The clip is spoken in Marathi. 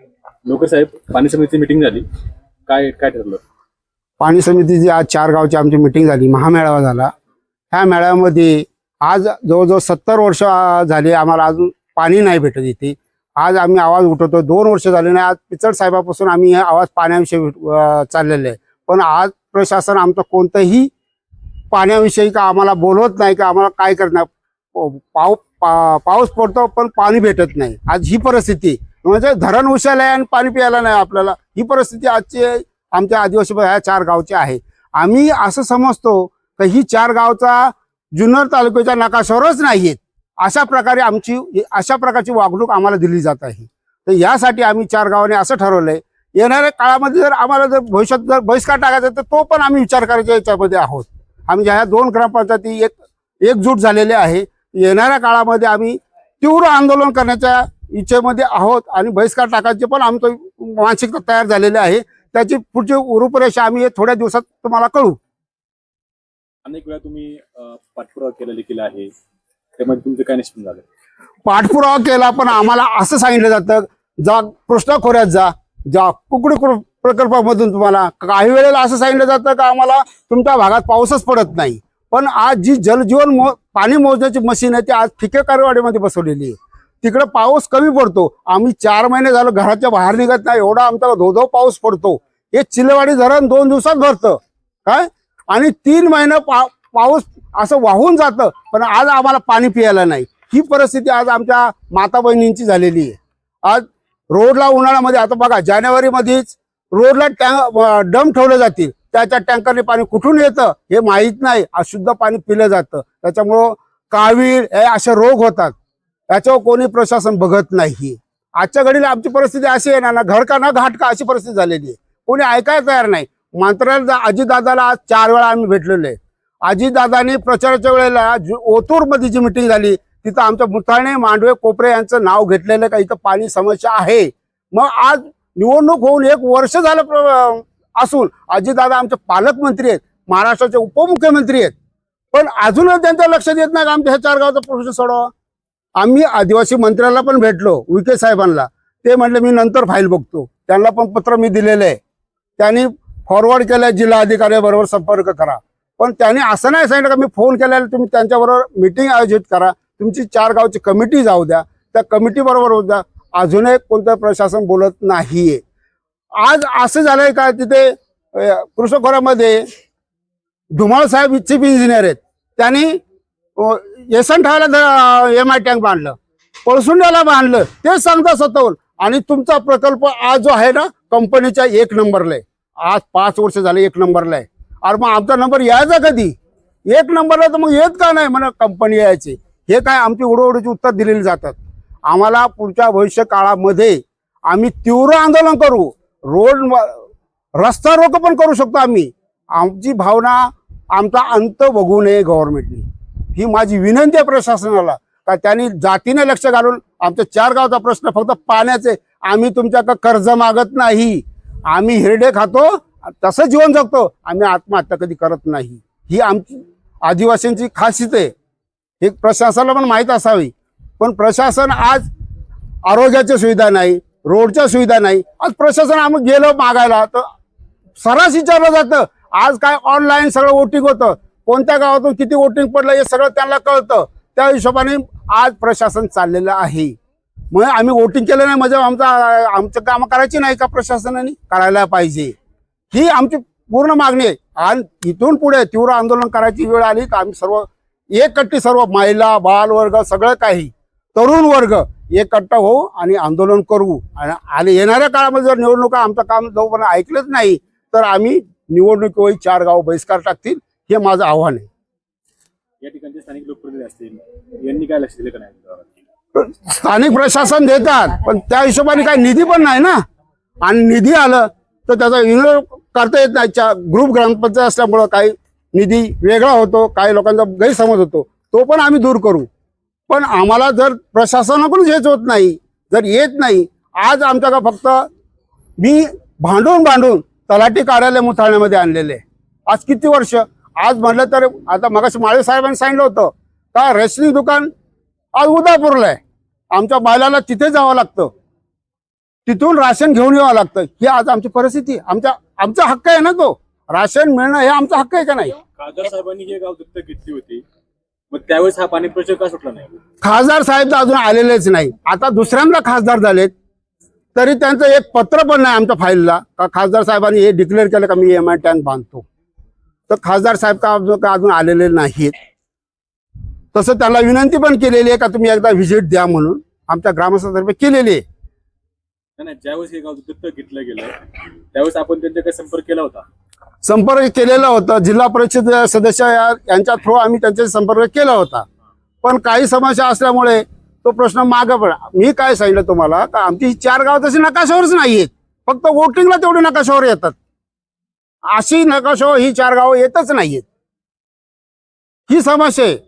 लोकसाहेब साहेब पाणी समितीची मिटिंग झाली. काय काय ठरलं? पाणी समितीची आज चार गावची आमची मिटिंग झाली. महामेळावा झाला. ह्या मेळाव्यामध्ये आज जवळजवळ सत्तर वर्ष झाले झाली आम्हाला अजून पाणी नाही भेटत इथे. आज आम्ही आवाज उठवतो दोन वर्ष झाले नाही. आज पिचड साहेबापासून आम्ही हे आवाज पाण्याविषयी चाललेले आहे. पण आज प्रशासन आमचं कोणतंही पाण्याविषयी का आम्हाला बोलवत नाही का आम्हाला काय करणार? पाऊ पा- पाऊस पडतो पण पाणी भेटत नाही. आज ही परिस्थिती म्हणजे धरण उशाला आहे आणि पाणी प्यायला नाही आपल्याला. ही परिस्थिती आजची आमच्या आदिवासी ह्या चार गावची आहे. आम्ही असं समजतो की ही चार गावचा जुन्नर तालुक्याच्या नकाशावरच नाहीयेत. अशा प्रकारे आमची अशा प्रकारची वागणूक आम्हाला दिली जात आहे. तर यासाठी आम्ही चार गावाने असं ठरवलंय येणाऱ्या काळामध्ये जर आम्हाला जर भविष्यात जर बहिष्कार टाकायचा तर तो पण आम्ही विचार करायच्या याच्यामध्ये आहोत. आम्ही ज्या ह्या दोन ग्रामपंचायती एक एकजूट झालेले आहे. येणाऱ्या काळामध्ये आम्ही तीव्र आंदोलन करण्याच्या इच्छेमध्ये आहोत आणि बहिष्कार टाकायचे पण आमचं मानसिकता तयार झालेली आहे. त्याची पुढची रूपरेषा आम्ही हे थोड्या दिवसात तुम्हाला कळू अनेक वेळा तुम्ही पाठपुरावा केला देखील आहे. त्यामध्ये तुमचं काय निष्पन्न झालं? पाठपुरावा केला पण आम्हाला असं सांगितलं जातं जा कृष्णा खोऱ्यात जा जा कुकडी प्रकल्पामधून तुम्हाला काही वेळेला असं सांगितलं जातं का आम्हाला तुमच्या भागात पाऊसच पडत नाही. पण आज जी जलजीवन मो पाणी मोजण्याची मशीन आहे ती आज ठिके कारवाडीमध्ये बसवलेली आहे. तिकडे पाऊस कमी पडतो. आम्ही चार महिने झालं घराच्या बाहेर निघत नाही. एवढा आमचा धो धो पाऊस पडतो. हे चिलेवाडी धरण दोन दिवसात भरतं. काय? आणि तीन महिने पा पाऊस असं वाहून जातं. पण आज आम्हाला पाणी प्यायला नाही. ही परिस्थिती आज आमच्या माता बहिणींची झालेली आहे. आज रोडला उन्हाळ्यामध्ये आता बघा जानेवारीमध्येच रोडला टँक डम ठेवले जातील. त्याच्या टँकरने पाणी कुठून येतं हे माहीत नाही. अशुद्ध पाणी पिलं जातं. त्याच्यामुळं कावीळ हे असे रोग होतात. याच्यावर कोणी प्रशासन बघत नाही. आजच्या घडीला आमची परिस्थिती अशी आहे ना घर का ना घाट का अशी परिस्थिती झालेली आहे. कोणी ऐकायला तयार नाही. मंत्र्याला अजितदादाला आज चार वेळा आम्ही भेटलेलो आहे. अजितदादांनी प्रचाराच्या वेळेला ओतूरमध्ये जी मिटिंग झाली तिथं आमच्या मुथाणे मांडवे कोपरे यांचं नाव घेतलेलं का? इथं पाणी समस्या आहे. मग आज निवडणूक होऊन एक वर्ष झालं असून अजितदादा आमचे पालकमंत्री आहेत महाराष्ट्राचे उपमुख्यमंत्री आहेत. पण अजूनच त्यांचं लक्ष देत नाही का आमच्या ह्या चार गावचा प्रश्न सोडवा? आम्ही आदिवासी मंत्र्याला पण भेटलो विखे साहेबांना. ते म्हटले मी नंतर फाईल बघतो. त्यांना पण पत्र मी दिलेलं आहे. त्यांनी फॉरवर्ड केलं जिल्हा अधिकाऱ्याबरोबर संपर्क करा. पण त्यांनी असं नाही सांगितलं का मी फोन केल्याला तुम्ही त्यांच्याबरोबर मिटिंग आयोजित करा. तुमची चार गावची कमिटी जाऊ द्या. त्या कमिटी बरोबर होऊ द्या. अजूनही कोणतं प्रशासन बोलत नाहीये. आज असं झालंय का तिथे अं, धुमाळ साहेब चीफ इंजिनियर आहेत. त्यांनी येसन ठायला एम आय टँक बांधलं. पळसुंड्याला बांधलं. ते सांगता स्वतःहून. आणि तुमचा प्रकल्प आज जो आहे ना कंपनीच्या एक नंबरला आहे. आज पाच वर्ष झाले एक नंबरला आहे. अरे मग आमचा नंबर यायचा कधी? एक नंबरला तर मग येत का नाही म्हणा कंपनी यायची. हे काय आमची उडवडीची उत्तर दिलेली जातात. आम्हाला पुढच्या भविष्य काळामध्ये आम्ही तीव्र आंदोलन करू. रोड रस्ता रोको पण करू शकतो आम्ही. आमची भावना आमचा अंत बघू नये गव्हर्नमेंटने. ही माझी विनंती आहे प्रशासनाला का त्यांनी जातीने लक्ष घालून आमच्या चार गावचा प्रश्न फक्त पाण्याचे. आम्ही तुमच्याकडं कर्ज मागत नाही. आम्ही हिरडे खातो तसं जीवन जगतो. आम्ही आत्महत्या कधी करत नाही. ही आमची आदिवासींची खासियत आहे. हे प्रशासनाला पण माहीत असावी. पण प्रशासन आज आरोग्याच्या सुविधा नाही रोडच्या सुविधा नाही. आज प्रशासन आम्ही गेलो मागायला तर सर्रास विचारलं जातं. आज काय ऑनलाईन सगळं वोटिंग होतं. कोणत्या गावातून किती वोटिंग पडलं हे सगळं त्यांना कळतं. त्या हिशोबाने आज प्रशासन चाललेलं आहे. मग आम्ही वोटिंग केलं नाही म्हणजे आमचा आमचं कामं करायची नाही का प्रशासनाने? करायला पाहिजे. ही आमची पूर्ण मागणी आहे. आणि इथून पुढे तीव्र आंदोलन करायची वेळ आली तर आम्ही सर्व एकट्टी सर्व महिला बाल वर्ग सगळं काही तरुण वर्ग एकट्टा होऊ आणि आंदोलन करू. आणि येणाऱ्या काळामध्ये जर निवडणुका आमचं काम जोपर्यंत ऐकलंच नाही तर आम्ही निवडणुकीवेळी चार गाव बहिष्कार टाकतील. हे माझं आव्हान आहे. या ठिकाणचे स्थानिक लोकप्रतिनिधी असतील यांनी काय लक्ष दिलं का नाही? स्थानिक प्रशासन देतात पण त्या हिशोबाने काही निधी पण नाही ना. आणि निधी आलं तर त्याचा विनियोग करता येत नाही. चा- ग्रुप ग्रामपंचायत असल्यामुळं काही निधी वेगळा होतो काही लोकांचा गैरसमज होतो. तो पण आम्ही दूर करू. पण आम्हाला जर प्रशासनाकडून हेच होत नाही जर येत नाही आज आमच्याकडे फक्त मी भांडून भांडून तलाठी कार्यालय मुथाळण्यामध्ये आणलेले. आहे आज किती वर्ष आज म्हटलं तर आता मगाशी माळे साहेबांनी सांगितलं होतं का रेशनिंग दुकान आज उदापूरला आहे. आमच्या महिलाला तिथे जावं लागतं. तिथून राशन घेऊन यावं लागतं. ही आज आमची परिस्थिती आहे. आमचा आमचा हक्क आहे ना तो? राशन मिळणं हे आमचा हक्क आहे का नाही? खासदार साहेबांनी हे गाव दत्तक घेतली होती. मग त्यावेळेस हा पाणी प्रश्न का सुटला नाही? खासदार साहेब तर अजून आलेलेच नाही. आता दुसऱ्यांदा खासदार झालेत. तरी त्यांचं एक पत्र पण नाही आमच्या फाईलला का खासदार साहेबांनी हे डिक्लेअर केलं का मी एम आय टँक बांधतो? तर खासदार साहेब का अजून आलेले नाहीत? तसं त्याला विनंती पण केलेली आहे का तुम्ही एकदा व्हिजिट द्या म्हणून? आमच्या ग्रामस्थातर्फे केलेली आहे. नाही, नाही ज्यावेळेस हे गाव दत्तक घेतलं गेलं त्यावेळेस आपण त्यांच्याकडे संपर्क केला होता? संपर्क केलेला होता. जिल्हा परिषद सदस्य यांच्या थ्रू आम्ही त्यांच्याशी संपर्क केला होता. पण काही समस्या असल्यामुळे तो प्रश्न मागं पडला. मी काय सांगितलं तुम्हाला? का आमची चार गाव तशी नकाशावरच नाही आहेत फक्त वोटिंगला तेवढे नकाशावर येतात. अशी नकाशो ही चार गावं येतच नाहीयेत. ही समस्या आहे.